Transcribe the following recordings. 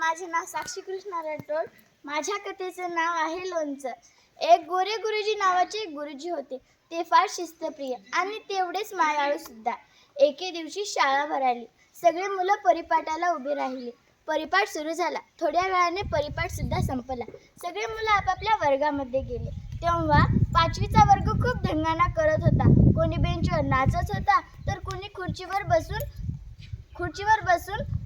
माझे नाव साक्षी कृष्णा राठोड माझ्या कथेचं नाव आहे लोणचं. एक गोरे गुरुजी नावाचे एक गुरुजी होते. ते फार शिस्तप्रिय आणि तेवढेच मायाळू सुद्धा. एके दिवशी शाळा भराली. सगळे मुलं परिपाठाला उभे राहिले. परिपाठ सुरू झाला. थोड्या वेळाने परिपाठ सुद्धा संपला. सगळे मुलं आपापल्या वर्गामध्ये गेले. तेव्हा पाचवीचा वर्ग खूप धिंगाणा करत होता. कोणी बेंचवर नाचत होता. तर कोणी खुर्चीवर बसून खुर्चीवर बसून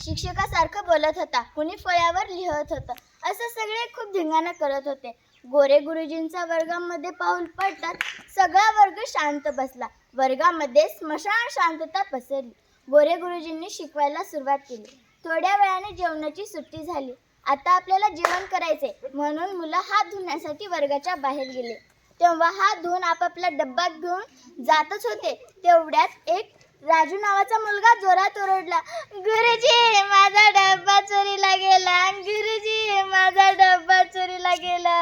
शिक्षकासारखं बोलत होता. कुणी फळ्यावर लिहत होतं. असं सगळे खूप धिंगाणा करत होते. गोरे गुरुजींचा वर्गामध्ये पाऊल पडतात सगळा वर्ग शांत बसला. वर्गामध्ये स्मशान शांतता पसरली. गोरे गुरुजींनी शिकवायला सुरुवात केली. थोड्या वेळाने जेवणाची सुट्टी झाली. आता आपल्याला जेवण करायचे म्हणून मुलं हात धुण्यासाठी वर्गाच्या बाहेर गेले. तेव्हा हात धुवून आपापला डब्बा घेऊन जातच होते. तेवढ्यात एक राजू नावाचा मुलगा जोरात ओरडला गुरुजी माझा डब्बा चोरीला गेला गुरुजी माझा डब्बा चोरीला गेला.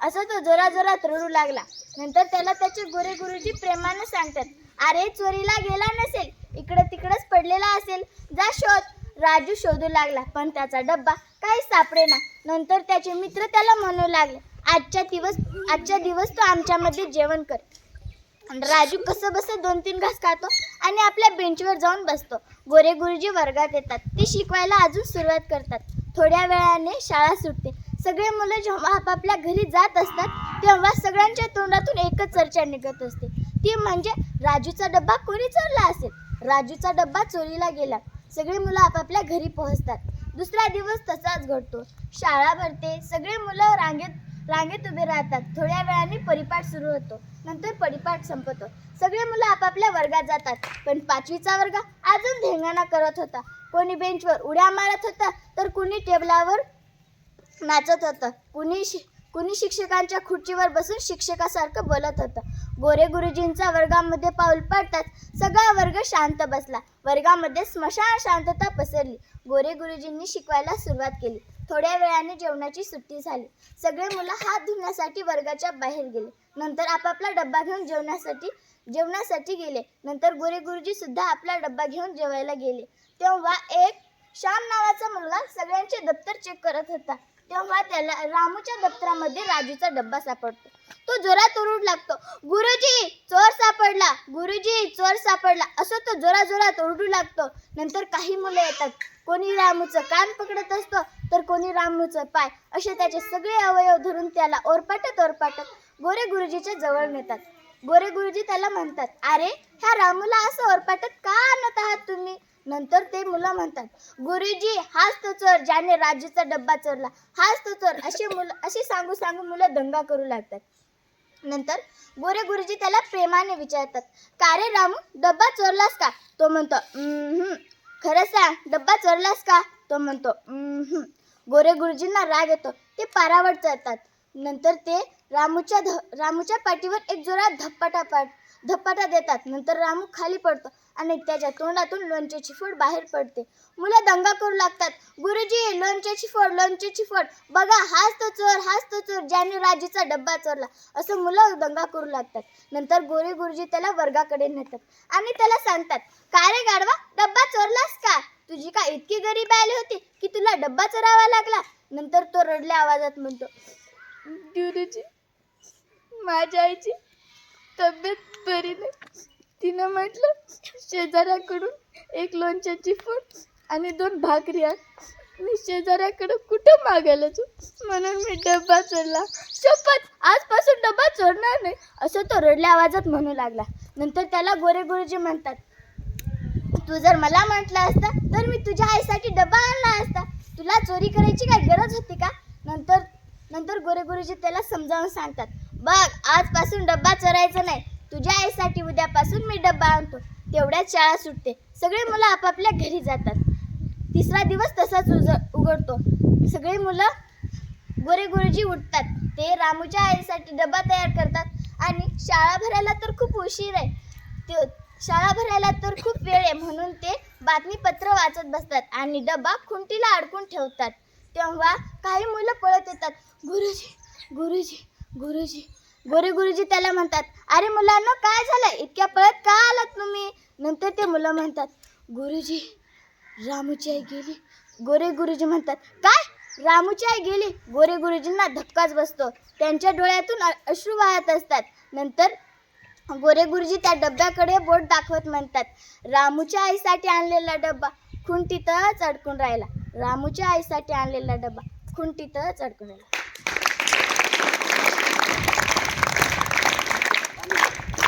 असं तो जोरा जोरात रडू लागला. नंतर त्याला त्याचे गोरे गुरुजी प्रेमाने सांगतात अरे चोरीला गेला नसेल इकडं तिकडंच पडलेला असेल जा शोध. राजू शोधू लागला पण त्याचा डब्बा काही सापडेना. नंतर त्याचे मित्र त्याला म्हणू लागले आजच्या दिवस आजच्या दिवस तो आमच्यामध्ये जेवण कर. राजू कसं बसं दोन तीन घास खातो आणि आपल्या बेंचवर जाऊन बसतो. गोरे गुरुजी वर्गात येतात. ते शिकवायला अजून सुरुवात करतात. थोड्या वेळाने शाळा सुटते. सगळे मुलं जेव्हा आपापल्या घरी जात असतात तेव्हा सगळ्यांच्या तोंडातून एकच चर्चा निघत असते. ती म्हणजे राजूचा डब्बा कोणी चोरला असेल? राजूचा डब्बा चोरीला गेला. सगळी मुलं आपापल्या घरी पोहोचतात. दुसरा दिवस तसाच घडतो. शाळा भरते. सगळे मुलं रांगेत रांगेत उभे राहतात. थोड्या वेळाने परिपाठ सुरू होतो. नंतर परिपाठ संपतो. सगळे मुलं आपापल्या वर्गात जातात. पण पाचवीचा वर्ग अजून धेंगाणा करत होता. कोणी बेंचवर उड्या मारत होता तर कुणी टेबलावर नाचत होतं. कुणी शि कुणी शिक्षकांच्या खुर्चीवर बसून शिक्षकासारखं बोलत होतं. गोरे गुरुजींचा वर्गामध्ये पाऊल पडताच सगळा वर्ग शांत बसला. वर्गामध्ये स्मशान शांतता पसरली. गोरे गुरुजींनी शिकवायला सुरुवात केली. थोड्या वेळाने जेवणाची सुट्टी झाली. सगळे मुलं हात धुण्यासाठी वर्गाच्या बाहेर गेले. नंतर आपापला डब्बा घेऊन जेवणासाठी जेवणासाठी गेले. नंतर गोरे गुरुजी सुद्धा आपला डब्बा घेऊन जेवायला गेले. तेव्हा एक श्याम नावाचा मुलगा सगळ्यांचे दप्तर चेक करत होता. तेव्हा त्याला रामूच्या दप्तरामध्ये राजूचा डब्बा सापडतो. तो जोरात ओरडू लागतो गुरुजी चोर सापडला गुरुजी चोर सापडला. असं तो जोरा जोरात ओरडू लागतो. नंतर काही मुलं येतात. कोणी रामूचं कान पकडत असतं तर कोणी रामूचं पाय. असे त्याचे सगळे अवयव धरून त्याला ओरपाटत ओरपाटत गोरे गुरुजीच्या जवळ नेतात. गोरे गुरुजी त्याला म्हणतात अरे ह्या रामूला असं ओरपाटत का आणत आहात तुम्ही? नंतर ते मुलं म्हणतात गुरुजी हाच तो चोर ज्याने राजूचा डब्बा चोरला. हाच तो चोर. असे मुलं असे सांगू सांगू मुलं दंगा करू लागतात. नंतर गोरे गुरुजी त्याला प्रेमाने विचारतात का रे रामू डब्बा चोरलास का? तो म्हणतो खरं सांग डब्बा चोरलास का? तो म्हणतो गोरे गुरुजींना राग येतो ते पारावर चढतात. नंतर ते रामूच्या ध रामूच्या पाठीवर एक जोरात धप्पाटा पाड धपाटा देतात. नंतर रामू खाली पडतो आणि त्याच्या तोंडातून लोणच्याची फोड बाहेर पडते. मुलं दंगा करू लागतात. गुरुजी लोणच्याची फोड लोणच्याची फोड. बघा हाच तो चोर हाच तो चोर ज्याने राजूचा डब्बा चोरला. असं मुलं दंगा करू लागतात. नंतर गोरे गुरुजी त्याला वर्गाकडे नेतात आणि त्याला सांगतात का रे गाडवा डब्बा चोरलास का? तुझी का इतकी गरीब आली होती की तुला डब्बा चोरावा लागला? नंतर तो रडल्या आवाजात म्हणतो गुरुजी माझ्या आईची तब्येत परीने तिनं म्हटलं शेजाऱ्याकडून एक लोणच्याची फूट आणि दोन भाकरी आण. मी शेजाऱ्याकडं कुठं मागायला जाऊ? म्हणून मी डब्बा चोरला. शपथ! आजपासून डब्बा चोरणार नाही असं तो रडल्या आवाजात म्हणू लागला. नंतर त्याला गोरे गुरुजी म्हणतात तू जर मला म्हटलं असता तर मी तुझ्या आईसाठी डब्बा आणला असता. तुला चोरी करायची काय गरज होती का? नंतर नंतर गोरे गुरुजी त्याला समजावून सांगतात बघ आजपासून डब्बा चोरायचा नाही. तुझ्या आईसाठी उद्यापासून मी डब्बा आणतो. तेवढ्याच शाळा सुटते. सगळे मुलं आपापल्या घरी जातात. तिसरा दिवस तसाच उज उघडतो. सगळे मुलं गोरे गुरुजी उठतात. ते रामूच्या आईसाठी डबा तयार करतात. आणि शाळा भरायला तर खूप उशीर आहे. ते शाळा भरायला तर खूप वेळ आहे. म्हणून ते बातमीपत्र वाचत बसतात आणि डबा खुंटीला अडकून ठेवतात. तेव्हा काही मुलं पळत येतात. गुरुजी गुरुजी गुरुजी गोरे गुरुजी त्याला म्हणतात अरे मुलांना काय झालं? इतक्या पळत का आलात तुम्ही? नंतर ते मुलं म्हणतात गुरुजी रामूची आई गेली. गोरे गुरुजी म्हणतात काय? रामूची आई गेली? गोरे गुरुजींना धक्काच बसतो. त्यांच्या डोळ्यातून अश्रू वाहत असतात. नंतर गोरे गुरुजी त्या डब्याकडे बोट दाखवत म्हणतात रामूच्या आईसाठी आणलेला डब्बा खुंटीतच अडकून राहिला. रामूच्या आईसाठी आणलेला डब्बा खुंटीतच अडकून राहिला.